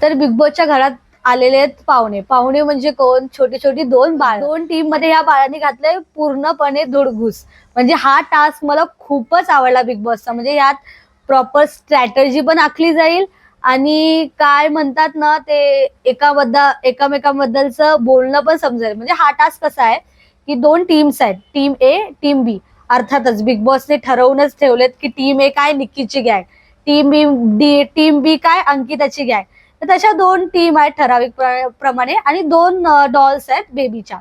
तर बिग बॉसच्या घरात आलेले आहेत पाहुणे. पाहुणे म्हणजे कोण? छोटी छोटी दोन बाळ. दोन टीममध्ये या बाळांनी घातलंय पूर्णपणे धुडघूस म्हणजे हा टास्क मला खूपच आवडला बिग बॉसचा म्हणजे यात प्रॉपर स्ट्रॅटर्जी पण आखली जाईल आणि काय म्हणतात ना ते एकाबद्दल एकामेकांबद्दलचं बोलणं पण समजेल. म्हणजे हा टास्क कसा आहे की दोन टीम्स आहेत. टीम ए टीम बी अर्थातच बिग बॉसने ठरवूनच ठेवलेत की टीम ए काय निक्कीची Gage team B D team B काय अंकिताची गॅग तर तशा दोन टीम आहेत ठराविक प्रमाणे आणि दोन डॉल्स आहेत बेबीच्या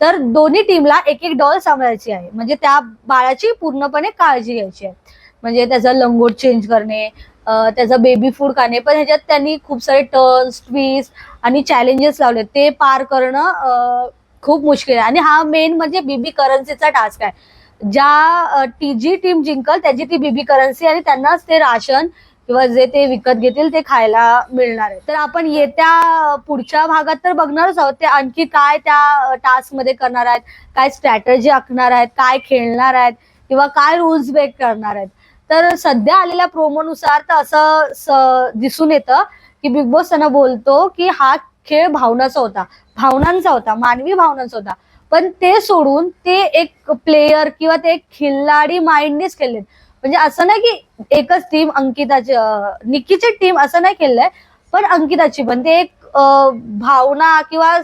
तर दोन्ही टीमला एक एक डॉल सांभाळायची आहे. म्हणजे त्या बाळाची पूर्णपणे काळजी घ्यायची आहे. म्हणजे त्याचं लंगोट चेंज करणे त्याचं बेबी फूड खाणे पण ह्याच्यात त्यांनी खूप सारे टर्न्स ट्विस्ट आणि चॅलेंजेस लावले ते पार करणं खूप मुश्किल आहे. आणि हा मेन म्हणजे बीबी करन्सीचा टास्क आहे. ज्या टी जी टीम जिंकल त्याची ती बीबी करन्सी आणि त्यांनाच ते राशन किंवा जे ते विकत घेतील ते खायला मिळणार आहे. तर आपण येत्या पुढच्या भागात तर बघणारच आहोत ते आणखी काय त्या टास्कमध्ये करणार आहेत काय स्ट्रॅटर्जी आखणार आहेत काय खेळणार आहेत किंवा काय रूल्स ब्रेक करणार आहेत. तर सध्या आलेल्या प्रोमोनुसार तर असं दिसून येतं की बिग बॉस त्यांना बोलतो की हा खेळ भावनाचा होता भावनांचा होता मानवी भावनांचा होता. पण ते सोडून ते एक प्लेयर किंवा ते एक खिल्लाडी माइंडनेच खेळलेत. म्हणजे असं नाही की एकच टीम अंकिताची निकीची टीम असं नाही केलंय पण अंकिताची. पण ते एक भावना किंवा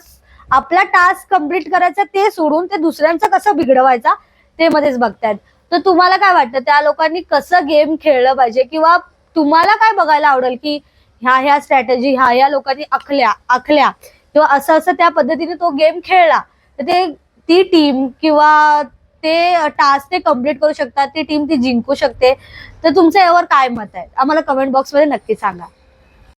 आपला टास्क कंप्लीट करायचा ते सोडून ते दुसऱ्यांचं कसं बिघडवायचा ते मध्येच बघतायत. तर तुम्हाला काय वाटतं? त्या लोकांनी कसं गेम खेळलं पाहिजे? किंवा तुम्हाला काय बघायला आवडेल की ह्या ह्या स्ट्रॅटेजी ह्या ह्या लोकांनी आखल्या आखल्या? किंवा असं असं त्या पद्धतीने तो गेम खेळला. तर ते ती टीम किंवा ते टास्क ते कंप्लीट करू शकतात ती टीम ती जिंकू शकते. तर तुमचं यावर काय मत आहे? आम्हाला कमेंट बॉक्समध्ये नक्की सांगा.